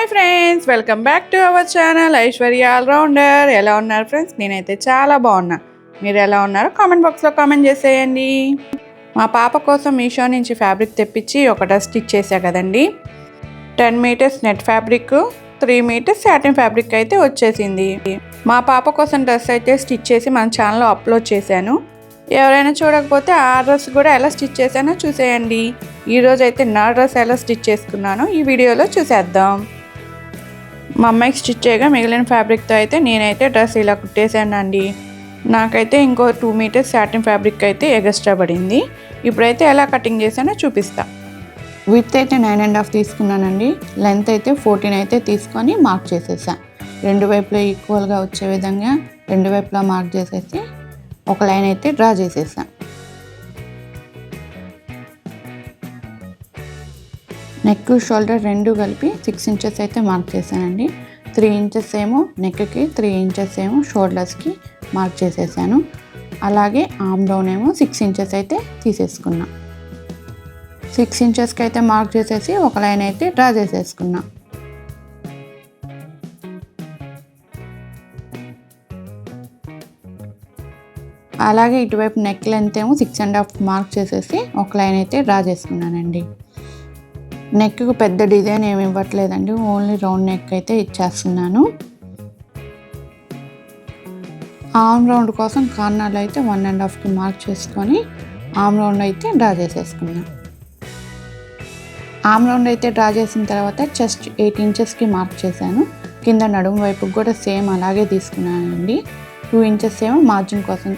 Hi friends welcome back to our channel Aishwarya all rounder. ఎలా ఉన్నారు friends? నేనైతే చాలా బాగున్నా. మీరు ఎలా ఉన్నారో కామెంట్ బాక్స్లో కామెంట్ చేసేయండి. మా పాప కోసం మీషో నుంచి ఫ్యాబ్రిక్ తెప్పించి ఒక స్టిచ్ చేశా కదండి. Ten metres net fabric three metres satin fabric అయితే వచ్చేసింది. మా పాప కోసం డ్రెస్ అయితే స్టిచ్ చేసి మన ఛానల్లో అప్లోడ్ చేశాను. ఎవరైనా చూడకపోతే ఆ డ్రెస్ కూడా ఎలా స్టిచ్ చేశానో చూసేయండి. ఈరోజు అయితే నా డ్రెస్ ఎలా స్టిచ్ చేసుకున్నానో ఈ వీడియోలో చూసేద్దాం. మా అమ్మాయికి స్టిచ్ చేయగా మిగిలిన ఫ్యాబ్రిక్తో అయితే నేనైతే డ్రెస్ ఇలా కుట్టేశానండి. నాకైతే ఇంకో టూ మీటర్స్ సాటిన్ ఫ్యాబ్రిక్ అయితే ఎగస్ట్రా పడింది. ఇప్పుడైతే ఎలా కటింగ్ చేశానో చూపిస్తా. విత్ అయితే నైన్ అండ్ హాఫ్ తీసుకున్నానండి. లెంత్ అయితే ఫోర్టీన్ అయితే తీసుకొని మార్క్ చేసేసా. రెండు వైపులా ఈక్వల్గా వచ్చే విధంగా రెండు వైపులా మార్క్ చేసేసి ఒక లైన్ అయితే డ్రా చేసేసా. నెక్ షోల్డర్ రెండు కలిపి సిక్స్ ఇంచెస్ అయితే మార్క్ చేశానండి. త్రీ ఇంచెస్ ఏమో నెక్కి త్రీ ఇంచెస్ ఏమో షోల్డర్స్కి మార్క్ చేసేసాను. అలాగే ఆమ్ డౌన్ ఏమో సిక్స్ ఇంచెస్ అయితే తీసేసుకున్నా. సిక్స్ ఇంచెస్కి అయితే మార్క్ చేసేసి ఒక లైన్ అయితే డ్రా చేసేసుకున్నా. అలాగే ఇటువైపు నెక్ లెంత్ ఏమో సిక్స్ అండ్ హాఫ్ మార్క్ చేసేసి ఒక లైన్ అయితే డ్రా చేసుకున్నానండి. నెక్కు పెద్ద డిజైన్ ఏమి ఇవ్వట్లేదండి. ఓన్లీ రౌండ్ నెక్ అయితే ఇచ్చేస్తున్నాను. ఆమ్ రౌండ్ కోసం కార్నర్లు అయితే వన్ అండ్ హాఫ్కి మార్క్ చేసుకొని ఆమ్ రౌండ్ అయితే డ్రా చేసేసుకున్నాను ఆమ్ రౌండ్ అయితే డ్రా చేసిన తర్వాత చెస్ట్ ఎయిట్ ఇంచెస్కి మార్క్ చేశాను. కింద నడుము వైపుకి కూడా సేమ్ అలాగే తీసుకున్నానండి. టూ ఇంచెస్ ఏమో మార్జిన్ కోసం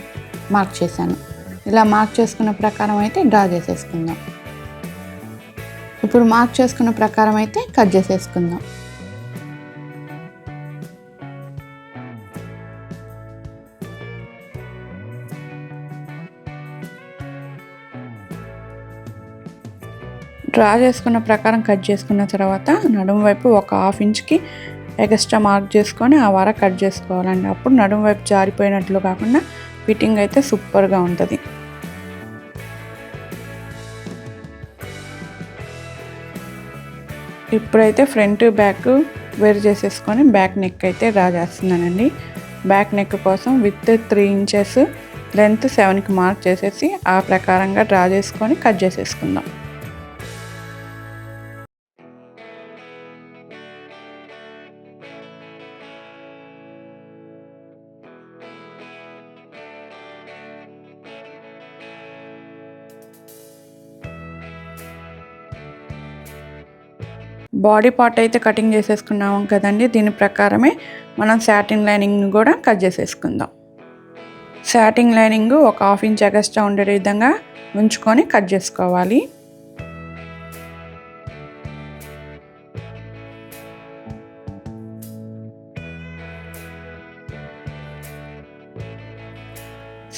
మార్క్ చేశాను. ఇలా మార్క్ చేసుకున్న ప్రకారం అయితే డ్రా చేసేసుకుందాం ఇప్పుడు మార్క్ చేసుకున్న ప్రకారం అయితే కట్ చేసేసుకుందాం. డ్రా చేసుకున్న ప్రకారం కట్ చేసుకున్న తర్వాత నడుము వైపు ఒక హాఫ్ ఇంచ్కి ఎక్స్ట్రా మార్క్ చేసుకొని ఆ వర కట్ చేసుకోవాలండి. అప్పుడు నడుము వైపు జారిపోయినట్లు కాకుండా ఫిట్టింగ్ అయితే సూపర్గా ఉంటుంది. ఇప్పుడైతే ఫ్రంట్ బ్యాక్ వేరు చేసేసుకొని బ్యాక్ నెక్ అయితే డ్రా చేస్తున్నానండి. బ్యాక్ నెక్ కోసం విత్ త్రీ ఇంచెస్ లెంత్ సెవెన్కి మార్క్ చేసేసి ఆ ప్రకారంగా డ్రా చేసుకొని కట్ చేసేసుకుందాం. బాడీ పార్ట్ అయితే కటింగ్ చేసేసుకున్నాం కదండి. దీని ప్రకారమే మనం శాటిన్ లైనింగ్ని కూడా కట్ చేసేసుకుందాం. శాటిన్ లైనింగ్ ఒక హాఫ్ ఇంచ్ ఎగస్ట్రా ఉండే విధంగా ఉంచుకొని కట్ చేసుకోవాలి.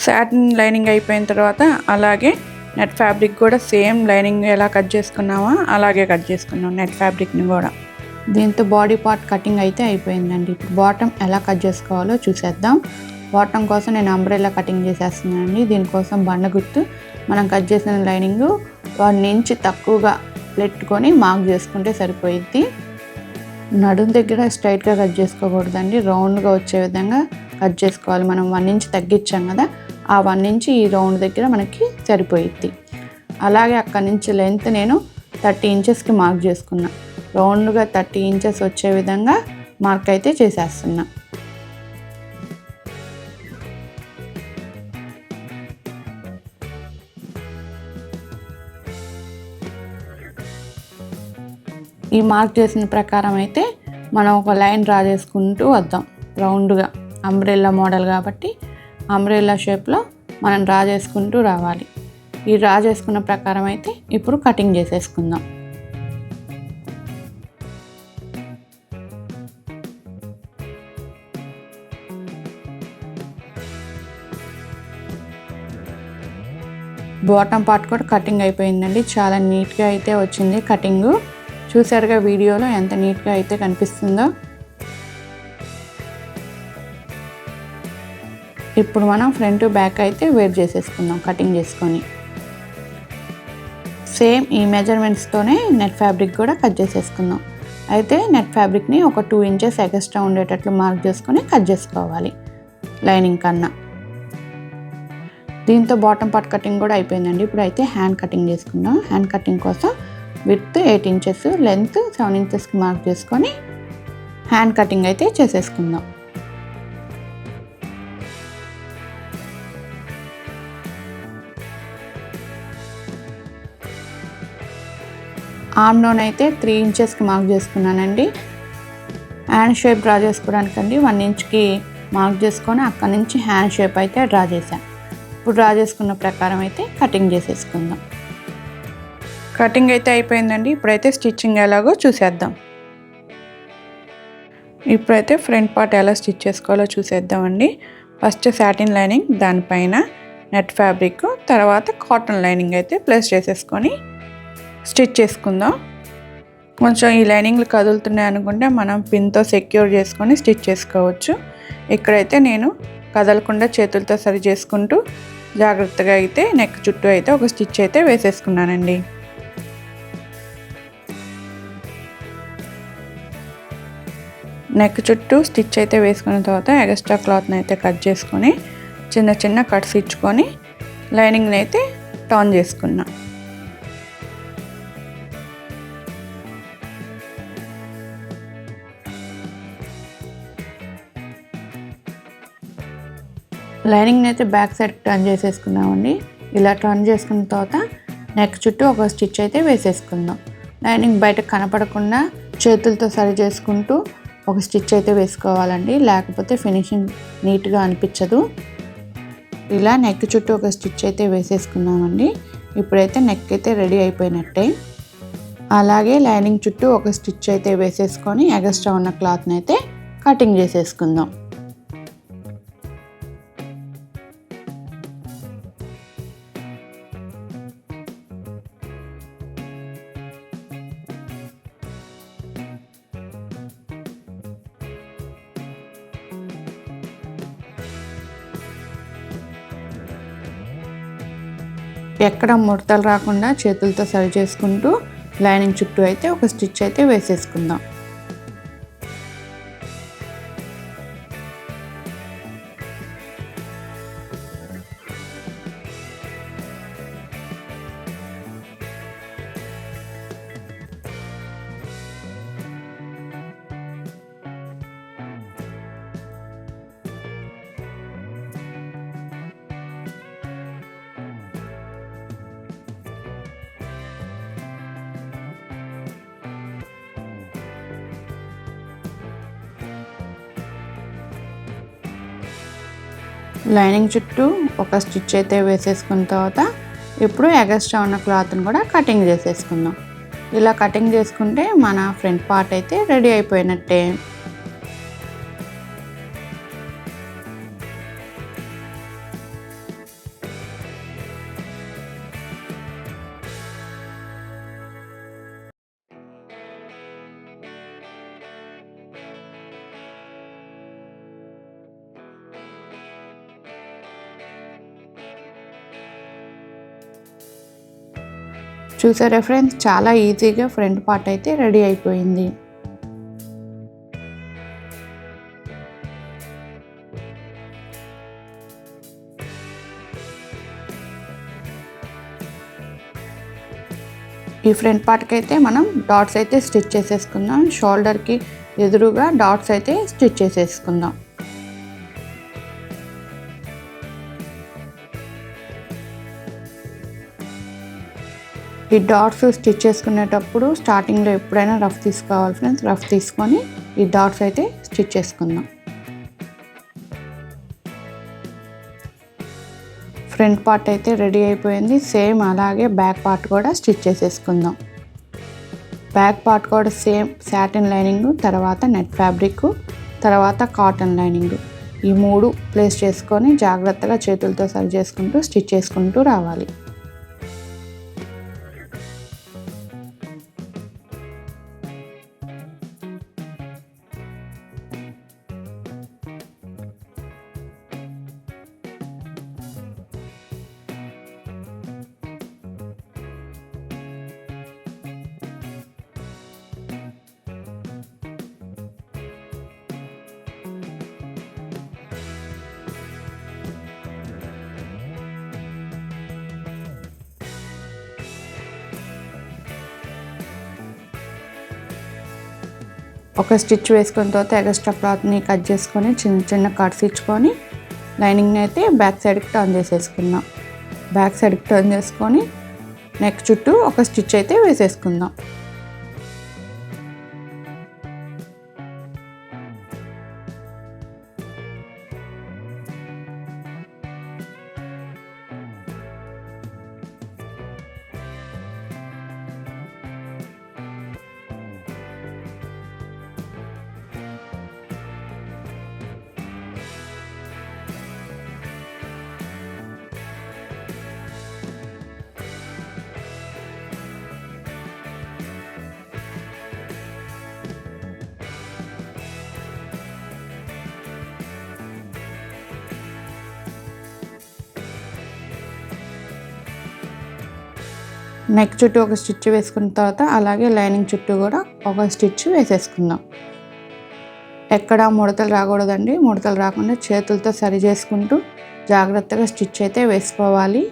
శాటిన్ లైనింగ్ అయిపోయిన తర్వాత అలాగే నెట్ ఫ్యాబ్రిక్ కూడా సేమ్ లైనింగ్ ఎలా కట్ చేసుకున్నామో అలాగే కట్ చేసుకున్నాం నెట్ ఫ్యాబ్రిక్ని కూడా. దీంతో బాడీ పార్ట్ కటింగ్ అయితే అయిపోయిందండి. ఇప్పుడు బాటమ్ ఎలా కట్ చేసుకోవాలో చూసేద్దాం. బాటమ్ కోసం నేను అంబ్రెల్లా కటింగ్ చేసేస్తున్నానండి. దీనికోసం బండ గుర్తు మనం కట్ చేసిన లైనింగ్ వన్ ఇంచ్ తక్కువగా పెట్టుకొని మార్క్ చేసుకుంటే సరిపోయిద్ది. నడుం దగ్గర స్ట్రైట్గా కట్ చేసుకోకూడదండి. రౌండ్గా వచ్చే విధంగా కట్ చేసుకోవాలి. మనం వన్ ఇంచ్ తగ్గించాం కదా ఆ వన్ ఇంచ్ ఈ రౌండ్ దగ్గర మనకి సరిపోయిద్ది. అలాగే అక్కడి నుంచి లెంత్ నేను థర్టీ ఇంచెస్కి మార్క్ చేసుకున్నా. రౌండ్గా థర్టీ ఇంచెస్ వచ్చే విధంగా మార్క్ అయితే చేసేస్తున్నా. ఈ మార్క్ చేసిన ప్రకారం అయితే మనం ఒక లైన్ డ్రా చేసుకుంటూ వద్దాం. రౌండ్గా. అంబ్రెల్లా మోడల్ కాబట్టి అంబ్రెల్లా షేప్లో మనం డ్రా చేసుకుంటూ రావాలి. ఈ డ్రా చేసుకున్న ప్రకారం అయితే ఇప్పుడు కటింగ్ చేసేసుకుందాం. బాటమ్ పార్ట్ కూడా కటింగ్ అయిపోయిందండి. చాలా నీట్గా అయితే వచ్చింది కటింగు చూసారుగా వీడియోలో ఎంత నీట్గా అయితే కనిపిస్తుందో. ఇప్పుడు మనం ఫ్రంట్ బ్యాక్ అయితే వేర్ చేసేసుకుందాం కటింగ్ చేసుకొని. సేమ్ ఈ మెజర్మెంట్స్తోనే నెట్ ఫ్యాబ్రిక్ కూడా కట్ చేసేసుకుందాం. అయితే నెట్ ఫ్యాబ్రిక్ని ఒక టూ ఇంచెస్ ఎక్స్ట్రా ఉండేటట్లు మార్క్ చేసుకొని కట్ చేసుకోవాలి లైనింగ్ కన్నా. దీంతో బాటమ్ పార్ట్ కటింగ్ కూడా అయిపోయిందండి. ఇప్పుడు అయితే హ్యాండ్ కటింగ్ చేసుకుందాం. హ్యాండ్ కటింగ్ కోసం width eight inches length seven ఇంచెస్కి మార్క్ చేసుకొని హ్యాండ్ కటింగ్ అయితే చేసేసుకుందాం. ఆమ్లోన్ అయితే త్రీ ఇంచెస్కి మార్క్ చేసుకున్నానండి. హ్యాండ్ షేప్ డ్రా చేసుకోవడానికండి వన్ ఇంచ్కి మార్క్ చేసుకొని అక్కడ నుంచి హ్యాండ్ షేప్ అయితే డ్రా చేశాను ఇప్పుడు డ్రా చేసుకున్న ప్రకారం అయితే కటింగ్ చేసేసుకుందాం. కటింగ్ అయితే అయిపోయిందండి. ఇప్పుడైతే స్టిచ్చింగ్ ఎలాగో చూసేద్దాం. ఇప్పుడైతే ఫ్రంట్ పార్ట్ ఎలా స్టిచ్ చేసుకోవాలో చూసేద్దామండి. ఫస్ట్ సాటిన్ లైనింగ్ దానిపైన నెట్ ఫ్యాబ్రిక్ తర్వాత కాటన్ లైనింగ్ అయితే ప్లేస్ చేసేసుకొని స్టిచ్ చేసుకుందాం. కొంచెం ఈ లైనింగ్లు కదులుతున్నాయి అనుకుంటే మనం పిన్తో సెక్యూర్ చేసుకొని స్టిచ్ చేసుకోవచ్చు. ఇక్కడైతే నేను కదలకుండా చేతులతో సరి చేసుకుంటూ జాగ్రత్తగా అయితే నెక్ చుట్టూ అయితే ఒక స్టిచ్ అయితే వేసేసుకున్నానండి. నెక్ చుట్టూ స్టిచ్ అయితే వేసుకున్న తర్వాత ఎక్స్ట్రా క్లాత్ని అయితే కట్ చేసుకొని చిన్న చిన్న కట్స్ ఇచ్చుకొని లైనింగ్ని అయితే టర్న్ చేసుకున్నాను లైనింగ్ని అయితే బ్యాక్ సైడ్ టర్న్ చేసేసుకున్నామండి ఇలా టర్న్ చేసుకున్న తర్వాత నెక్ చుట్టూ ఒక స్టిచ్ అయితే వేసేసుకుందాం. లైనింగ్ బయట కనపడకుండా చేతులతో సరి చేసుకుంటూ ఒక స్టిచ్ అయితే వేసుకోవాలండి. లేకపోతే ఫినిషింగ్ నీట్గా అనిపించదు. ఇలా నెక్ చుట్టూ ఒక స్టిచ్ అయితే వేసేసుకున్నామండి ఇప్పుడైతే నెక్ అయితే రెడీ అయిపోయినట్టే. అలాగే లైనింగ్ చుట్టూ ఒక స్టిచ్ అయితే వేసేసుకొని ఎగస్ట్రా ఉన్న క్లాత్ని అయితే కటింగ్ చేసేసుకుందాం. ఎక్కడ ముడతలు రాకుండా చేతులతో సరి చేసుకుంటూ లైనింగ్ చుట్టూ అయితే ఒక స్టిచ్ అయితే వేసేసుకుందాం. లైనింగ్ చుట్టూ ఒక స్టిచ్ అయితే వేసేసుకున్న తర్వాత ఇప్పుడు ఎగస్ట్రా ఉన్న క్లాత్ని కూడా కటింగ్ చేసేసుకుందాం. ఇలా కటింగ్ చేసుకుంటే మన ఫ్రంట్ పార్ట్ అయితే రెడీ అయిపోయినట్టే. చూసారా ఫ్రెండ్స్ చాలా ఈజీగా ఫ్రంట్ పార్ట్ అయితే రెడీ అయిపోయింది. ఈ ఫ్రంట్ పార్ట్కి అయితే మనం డాట్స్ అయితే స్టిచ్ చేసేసుకుందాం. షోల్డర్కి ఎదురుగా డాట్స్ అయితే స్టిచ్ చేసేసుకుందాం. ఈ డాట్స్ స్టిచ్ చేసుకునేటప్పుడు స్టార్టింగ్లో ఎప్పుడైనా రఫ్ తీసుకోవాలి ఫ్రెండ్స్ రఫ్ తీసుకొని ఈ డాట్స్ అయితే స్టిచ్ చేసుకుందాం. ఫ్రంట్ పార్ట్ అయితే రెడీ అయిపోయింది. సేమ్ అలాగే బ్యాక్ పార్ట్ కూడా స్టిచ్ చేసేసుకుందాం. బ్యాక్ పార్ట్ కూడా సేమ్ శాటిన్ లైనింగ్ తర్వాత నెట్ ఫ్యాబ్రిక్ తర్వాత కాటన్ లైనింగ్. ఈ మూడు ప్లేస్ చేసుకొని జాగ్రత్తగా చేతులతో సరి చేసుకుంటూ స్టిచ్ చేసుకుంటూ రావాలి. ఒక స్టిచ్ వేసుకున్న తర్వాత ఎగస్ట్రా క్లాత్ని కట్ చేసుకొని చిన్న చిన్న కట్స్ ఇచ్చుకొని లైనింగ్ని అయితే బ్యాక్ సైడ్కి టర్న్ చేసేసుకుందాం. బ్యాక్ సైడ్కి టర్న్ చేసుకొని నెక్ చుట్టూ ఒక స్టిచ్ అయితే వేసేసుకుందాం. నెక్ చుట్టూ ఒక స్టిచ్ వేసుకున్న తర్వాత అలాగే లైనింగ్ చుట్టూ కూడా ఒక స్టిచ్ వేసేసుకుందాం. ఎక్కడ ముడతలు రాకూడదండి. ముడతలు రాకుండా చేతులతో సరి చేసుకుంటూ జాగ్రత్తగా స్టిచ్ అయితే వేసుకోవాలి.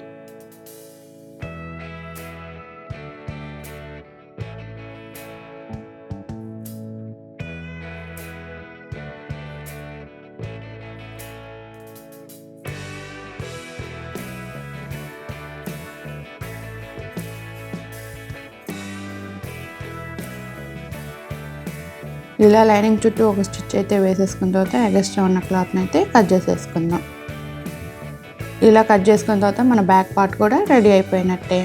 ఇలా లైనింగ్ చుట్టూ ఒక స్టిచ్ అయితే వేసేసుకున్న తర్వాత ఎగస్ట్రా ఉన్న క్లాత్ని అయితే కట్ చేసేసుకుందాం. ఇలా కట్ చేసుకున్న తర్వాత మన బ్యాక్ పార్ట్ కూడా రెడీ అయిపోయినట్టే.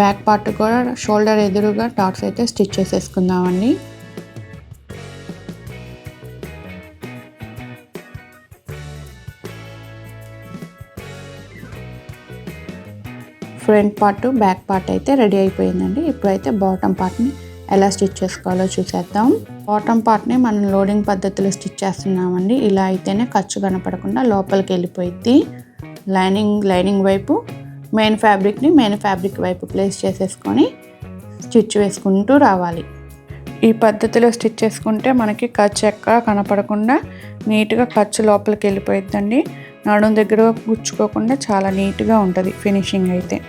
బ్యాక్ పార్ట్ కూడా షోల్డర్ ఎదురుగా టాట్స్ అయితే స్టిచ్ చేసేసుకుందామండి. ఫ్రంట్ పార్ట్ బ్యాక్ పార్ట్ అయితే రెడీ అయిపోయిందండి. ఇప్పుడైతే బాటమ్ పార్ట్ని ఎలా స్టిచ్ చేసుకోవాలో చూసేద్దాం. బాటమ్ పార్ట్ని మనం లోడింగ్ పద్ధతిలో స్టిచ్ చేస్తున్నామండి. ఇలా అయితేనే ఖర్చు కనపడకుండా లోపలికి వెళ్ళిపోయింది లైనింగ్ లైనింగ్ వైపు మెయిన్ ఫ్యాబ్రిక్ని మెయిన్ ఫ్యాబ్రిక్ వైపు ప్లేస్ చేసేసుకొని స్టిచ్ వేసుకుంటూ రావాలి. ఈ పద్ధతిలో స్టిచ్ చేసుకుంటే మనకి ఖర్చు ఎక్కడ కనపడకుండా నీట్గా ఖర్చు లోపలికి వెళ్ళిపోయిద్దండి. నడుం దగ్గర గుచ్చుకోకుండా చాలా నీట్గా ఉంటుంది ఫినిషింగ్ అయితే.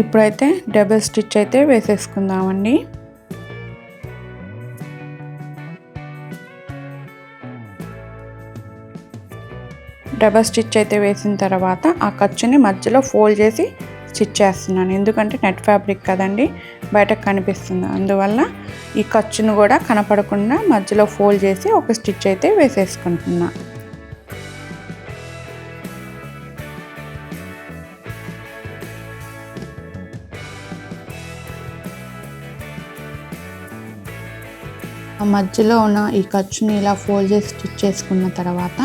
ఇప్పుడైతే డబుల్ స్టిచ్ అయితే వేసేసుకుందామండి. డబల్ స్టిచ్ అయితే వేసిన తర్వాత ఆ ఖర్చుని మధ్యలో ఫోల్డ్ చేసి స్టిచ్ చేస్తున్నాను. ఎందుకంటే నెట్ ఫ్యాబ్రిక్ కదండి బయటకు కనిపిస్తుంది. అందువల్ల ఈ ఖర్చును కూడా కనపడకుండా మధ్యలో ఫోల్డ్ చేసి ఒక స్టిచ్ అయితే వేసేసుకుంటున్నాను మధ్యలో ఉన్న ఈ ఖర్చుని ఇలా ఫోల్డ్ చేసి స్టిచ్ చేసుకున్న తర్వాత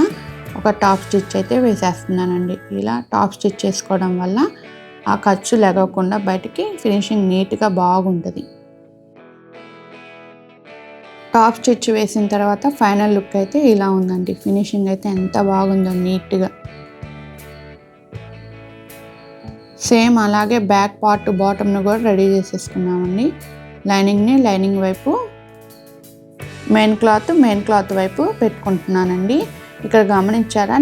ఒక టాప్ స్టిచ్ అయితే వేసేస్తున్నానండి. ఇలా టాప్ స్టిచ్ చేసుకోవడం వల్ల ఆ ఖర్చు లెగకుండా బయటికి ఫినిషింగ్ నీట్గా బాగుంటుంది. టాప్ స్టిచ్ వేసిన తర్వాత ఫైనల్ లుక్ అయితే ఇలా ఉందండి. ఫినిషింగ్ అయితే ఎంత బాగుందో నీట్గా సేమ్ అలాగే బ్యాక్ పార్ట్ బాటమ్ను కూడా రెడీ చేసేసుకున్నామండి. లైనింగ్ని లైనింగ్ వైపు మెయిన్ క్లాత్ మెయిన్ క్లాత్ వైపు పెట్టుకుంటున్నానండి. ఇక్కడ గమనించారా?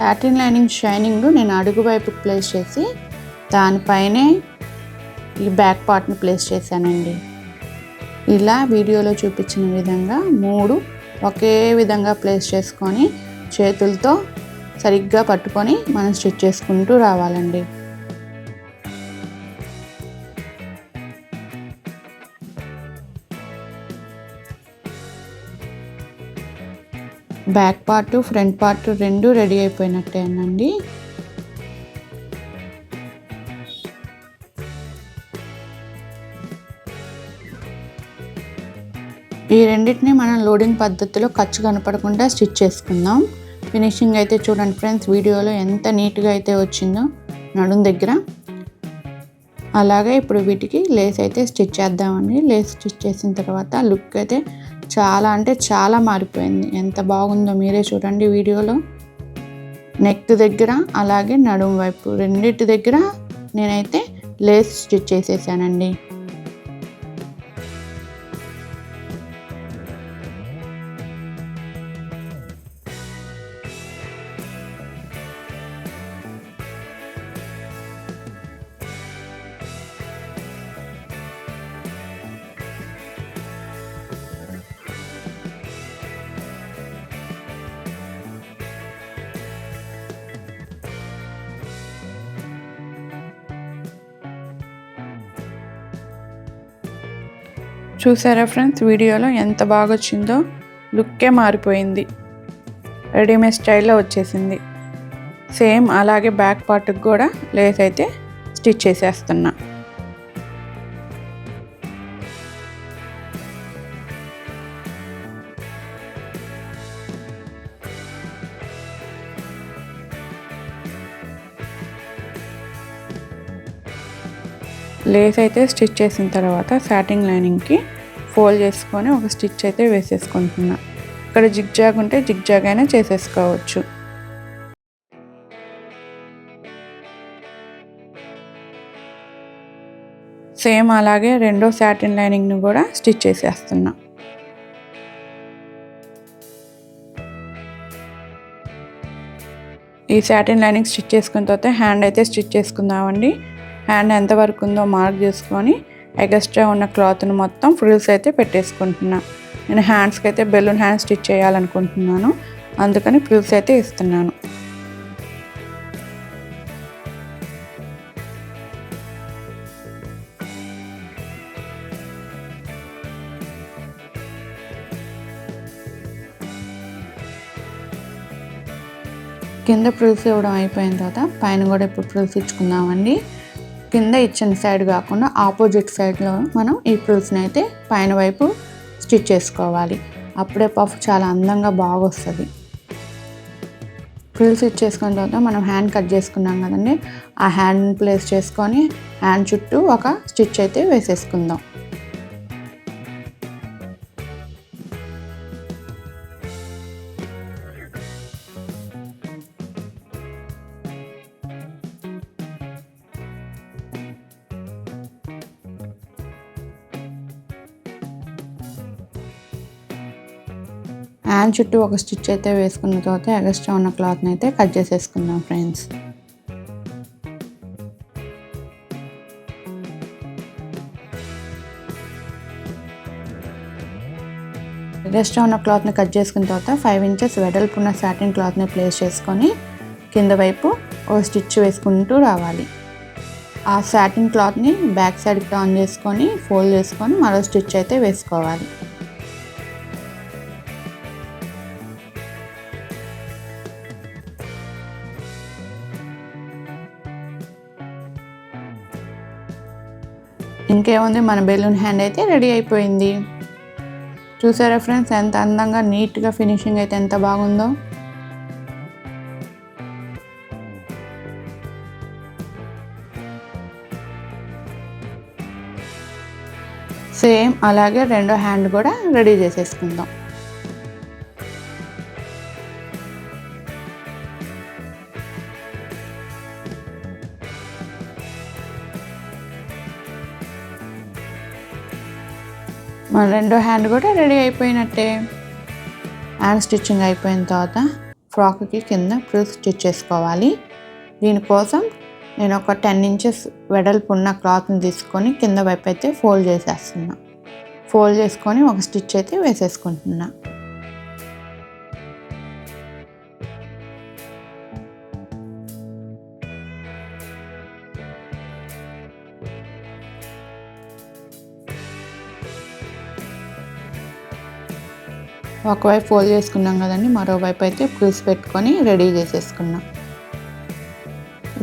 ప్యాటర్న్ లైనింగ్ షైనింగ్ నేను అడుగు వైపు ప్లేస్ చేసి దానిపైనే ఈ బ్యాక్ పార్ట్ని ప్లేస్ చేశానండి. ఇలా వీడియోలో చూపించిన విధంగా మూడు ఒకే విధంగా ప్లేస్ చేసుకొని చేతులతో సరిగ్గా పట్టుకొని మనం స్టిచ్ చేసుకుంటూ రావాలండి. బ్యాక్ పార్ట్ ఫ్రంట్ పార్ట్ రెండు రెడీ అయిపోయినట్టేనండి ఈ రెండింటిని మనం లోడింగ్ పద్ధతిలో ఖర్చు కనపడకుండా స్టిచ్ చేసుకుందాం. ఫినిషింగ్ అయితే చూడండి ఫ్రెండ్స్ వీడియోలో ఎంత నీట్గా అయితే వచ్చిందో నడుం దగ్గర. అలాగే ఇప్పుడు వీటికి లేస్ అయితే స్టిచ్ చేద్దామండి. లేస్ స్టిచ్ చేసిన తర్వాత లుక్ అయితే చాలా అంటే చాలా మారిపోయింది. ఎంత బాగుందో మీరే చూడండి వీడియోలో. నెక్ దగ్గర అలాగే నడుము వైపు రెండింటి దగ్గర నేనైతే లేస్ స్టిచ్ చేసేసానండి. చూసారా ఫ్రెండ్స్? వీడియోలో ఎంత బాగా వచ్చిందో లుక్కే మారిపోయింది. రెడీమేడ్ స్టైల్లో వచ్చేసింది. సేమ్ అలాగే బ్యాక్ పార్ట్కి కూడా లేస్ అయితే స్టిచ్ చేసేస్తున్నా. లేస్ అయితే స్టిచ్ చేసిన తర్వాత సాటింగ్ లైనింగ్కి ఫోల్డ్ చేసుకొని ఒక స్టిచ్ అయితే వేసేసుకుంటున్నా. ఇక్కడ జిగ్ జాగ్ ఉంటే జిగ్ జాగ్ అయినా చేసేసుకోవచ్చు. సేమ్ అలాగే రెండో శాటిన్ లైనింగ్ని కూడా స్టిచ్ చేసేస్తున్నా. ఈ సాటిన్ లైనింగ్ స్టిచ్ చేసుకున్న తర్వాత హ్యాండ్ అయితే స్టిచ్ చేసుకుందామండి. హ్యాండ్ ఎంతవరకు ఉందో మార్క్ చేసుకొని ఎగస్ట్రా ఉన్న క్లాత్ను మొత్తం ఫ్రిల్స్ అయితే పెట్టేసుకుంటున్నా. నేను హ్యాండ్స్కి అయితే బెలూన్ హ్యాండ్ స్టిచ్ చేయాలనుకుంటున్నాను. అందుకని ఫ్రిల్స్ అయితే ఇస్తున్నాను. కింద ఫ్రిల్స్ ఇవ్వడం అయిపోయిన తర్వాత పైన కూడా ఇప్పుడు ఫ్రిల్స్ ఇచ్చుకుందామండి. కింద ఇచ్చిన సైడ్ కాకుండా ఆపోజిట్ సైడ్లో మనం ఈ ఫ్రిల్స్ని అయితే పైన వైపు స్టిచ్ చేసుకోవాలి. అప్పుడే పఫ్ చాలా అందంగా బాగా వస్తుంది. ఫ్రిల్స్ ఇచ్చేసుకున్న తర్వాత మనం హ్యాండ్ కట్ చేసుకున్నాం కదండి ఆ హ్యాండ్ ప్లేస్ చేసుకొని హ్యాండ్ చుట్టూ ఒక స్టిచ్ అయితే వేసేసుకుందాం. హ్యాండ్ చుట్టూ ఒక స్టిచ్ అయితే వేసుకున్న తర్వాత ఎగస్ట్రా ఉన్న క్లాత్ని అయితే కట్ చేసేసుకుందాం ఫ్రెండ్స్. ఎగస్ట్రా ఉన్న క్లాత్ని కట్ చేసుకున్న తర్వాత ఫైవ్ ఇంచెస్ వెడల్పు ఉన్న సాటిన్ క్లాత్ని ప్లేస్ చేసుకొని కింద వైపు ఓ స్టిచ్ వేసుకుంటూ రావాలి. ఆ సాటిన్ క్లాత్ని బ్యాక్ సైడ్కి ఆన్ చేసుకొని ఫోల్డ్ చేసుకొని మరో స్టిచ్ అయితే వేసుకోవాలి. ఇంకేముంది? మన బెలూన్ హ్యాండ్ అయితే రెడీ అయిపోయింది. చూసారా ఫ్రెండ్స్? ఎంత అందంగా నీట్గా ఫినిషింగ్ అయితే ఎంత బాగుందో. సేమ్ అలాగే రెండో హ్యాండ్ కూడా రెడీ చేసేసుకుందాం. మన రెండో హ్యాండ్ కూడా రెడీ అయిపోయినట్టే. హ్యాండ్ స్టిచ్చింగ్ అయిపోయిన తర్వాత ఫ్రాక్కి కింద ఫ్రిల్స్ స్టిచ్ చేసుకోవాలి. దీనికోసం నేను ఒక టెన్ ఇంచెస్ వెడల్పు ఉన్న క్లాత్ని తీసుకొని కింద వైపు అయితే ఫోల్డ్ చేసేస్తున్నా. ఫోల్డ్ చేసుకొని ఒక స్టిచ్ అయితే వేసేసుకుంటున్నా. ఒకవైపు ఫోల్డ్ చేసుకున్నాం కదండి మరోవైపు అయితే ప్రిల్స్ పెట్టుకొని రెడీ చేసేసుకున్నాం.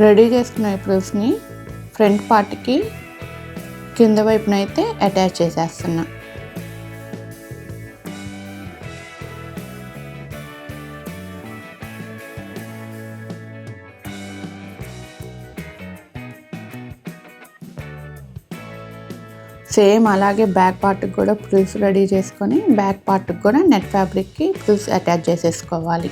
రెడీ చేసుకున్న ప్రిల్స్ని ఫ్రంట్ పార్ట్కి కింద వైపున అయితే అటాచ్ చేసేస్తున్నాను సేమ్ అలాగే బ్యాక్ పార్ట్కి కూడా ఫ్రిల్స్ రెడీ చేసుకొని బ్యాక్ పార్ట్కి కూడా నెట్ ఫ్యాబ్రిక్కి ప్రిల్స్ అటాచ్ చేసేసుకోవాలి.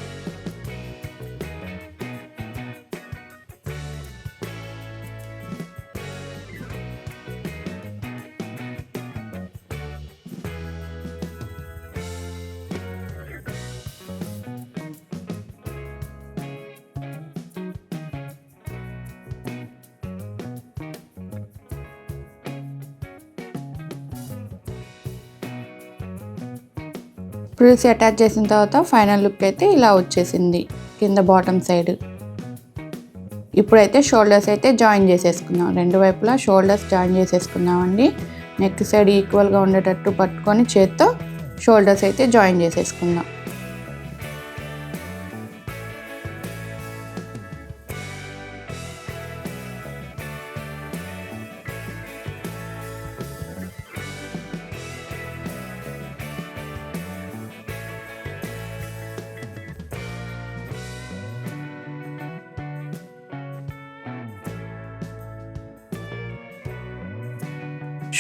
ఫ్రిల్స్ అటాచ్ చేసిన తర్వాత ఫైనల్ లుక్ అయితే ఇలా వచ్చేసింది కింద బాటమ్ సైడ్. ఇప్పుడైతే షోల్డర్స్ అయితే జాయిన్ చేసేసుకుందాం రెండు వైపులా షోల్డర్స్ జాయిన్ చేసేసుకుందామండి నెక్ సైడ్ ఈక్వల్గా ఉండేటట్టు పట్టుకొని చేత్తో షోల్డర్స్ అయితే జాయిన్ చేసేసుకుందాం.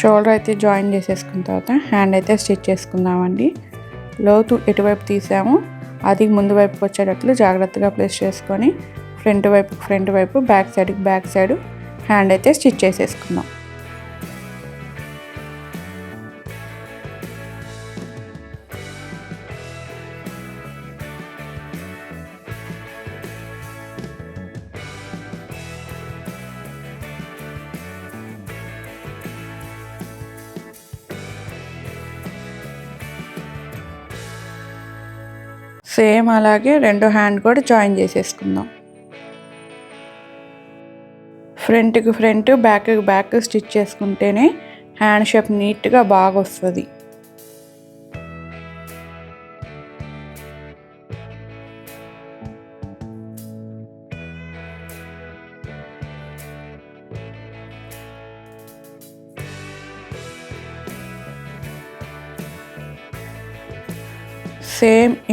షోల్డర్ అయితే జాయిన్ చేసేసుకున్న తర్వాత హ్యాండ్ అయితే స్టిచ్ చేసుకుందామండి. లోతు ఎటువైపు తీసామో అది ముందు వైపు వచ్చేటట్లు జాగ్రత్తగా ప్లేస్ చేసుకొని ఫ్రంట్ వైపు ఫ్రంట్ వైపు బ్యాక్ సైడ్కి బ్యాక్ సైడ్ హ్యాండ్ అయితే స్టిచ్ చేసేసుకుందాం. సేమ్ అలాగే రెండు హ్యాండ్ కూడా జాయిన్ చేసేసుకుందాం. ఫ్రంట్కి ఫ్రంట్ బ్యాక్కి బ్యాక్ స్టిచ్ చేసుకుంటేనే హ్యాండ్ షేప్ నీట్గా బాగా వస్తుంది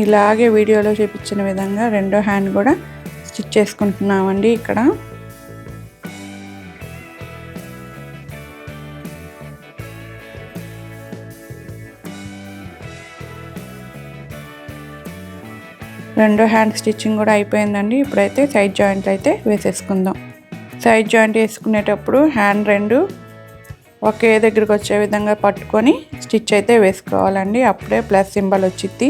ఇలాగే వీడియోలో చూపించిన విధంగా రెండో హ్యాండ్ కూడా స్టిచ్ చేసుకుంటున్నామండి ఇక్కడ. రెండో హ్యాండ్ స్టిచ్చింగ్ కూడా అయిపోయిందండి. ఇప్పుడైతే సైడ్ జాయింట్ అయితే వేసేసుకుందాం. సైడ్ జాయింట్ వేసుకునేటప్పుడు హ్యాండ్ రెండు ఒకే దగ్గరికి వచ్చే విధంగా పట్టుకొని స్టిచ్ అయితే వేసుకోవాలండి. అప్పుడే ప్లస్ సింబల్ వచ్చింది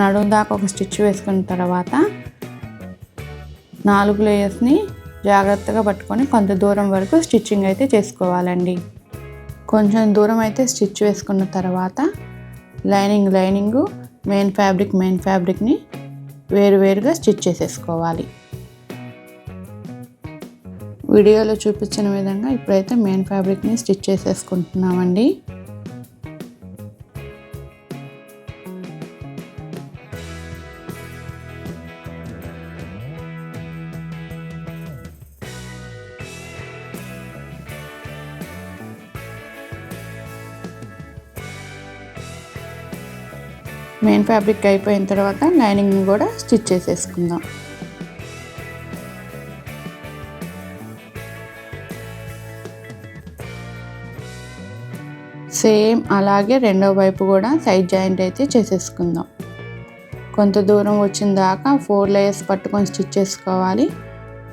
నడుము దాకా ఒక స్టిచ్ వేసుకున్న తర్వాత నాలుగు లేయర్స్ని జాగ్రత్తగా పట్టుకొని కొంత దూరం వరకు స్టిచ్చింగ్ అయితే చేసుకోవాలండి. కొంచెం దూరం అయితే స్టిచ్ వేసుకున్న తర్వాత lining lining main fabric main ఫ్యాబ్రిక్ని వేరువేరుగా స్టిచ్ చేసేసుకోవాలి. వీడియోలో చూపించిన విధంగా ఇప్పుడైతే మెయిన్ ఫ్యాబ్రిక్ని స్టిచ్ చేసేసుకుంటున్నామండి. మెయిన్ ఫ్యాబ్రిక్ అయిపోయిన తర్వాత లైనింగ్ కూడా స్టిచ్ చేసేసుకుందాం. సేమ్ అలాగే రెండో వైపు కూడా సైడ్ జాయింట్ అయితే చేసేసుకుందాం. కొంత దూరం వచ్చిన దాకా ఫోర్ లేయర్స్ పట్టుకొని స్టిచ్ చేసుకోవాలి.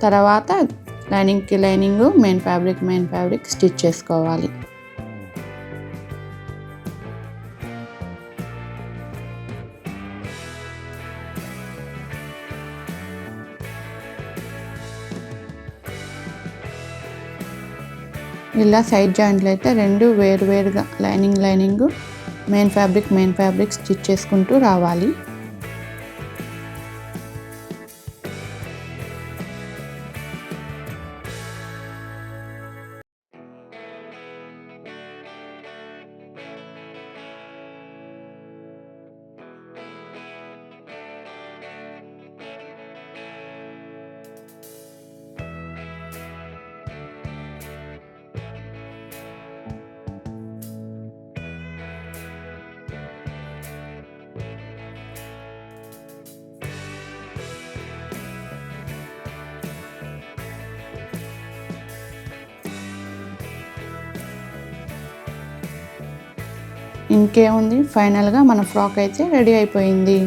తర్వాత లైనింగ్కి lining main fabric main fabric stitch చేసుకోవాలి. ఇలా సైడ్ జాయింట్లు అయితే రెండు వేరు వేరుగా lining lining main fabric main fabric stitch చేసుకుంటూ రావాలి. ఇంకేముంది ఫైనల్గా మన ఫ్రాక్ అయితే రెడీ అయిపోయింది.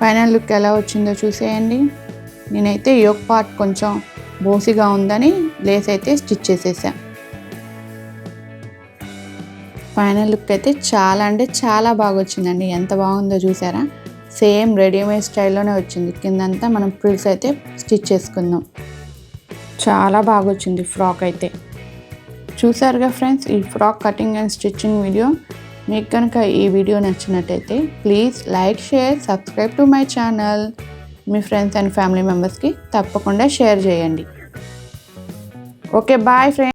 ఫైనల్ లుక్ ఎలా వచ్చిందో చూసేయండి. నేనైతే యోక్ పార్ట్ కొంచెం బోసిగా ఉందని లేస్ అయితే స్టిచ్ చేసేసాను ఫైనల్ లుక్ అయితే చాలా అంటే చాలా బాగా వచ్చిందండి. ఎంత బాగుందో చూసారా? సేమ్ రెడీమేడ్ స్టైల్లోనే వచ్చింది. కిందంతా మనం ప్రిల్స్ అయితే స్టిచ్ చేసుకుందాం. చాలా బాగా వచ్చింది ఫ్రాక్ అయితే. చూసారుగా ఫ్రెండ్స్ ఈ frock cutting and stitching video. మీకు కనుక ఈ వీడియో నచ్చినట్టయితే please like share subscribe to my channel. Me friends and family మెంబర్స్కి తప్పకుండా షేర్ చేయండి. Okay bye friends.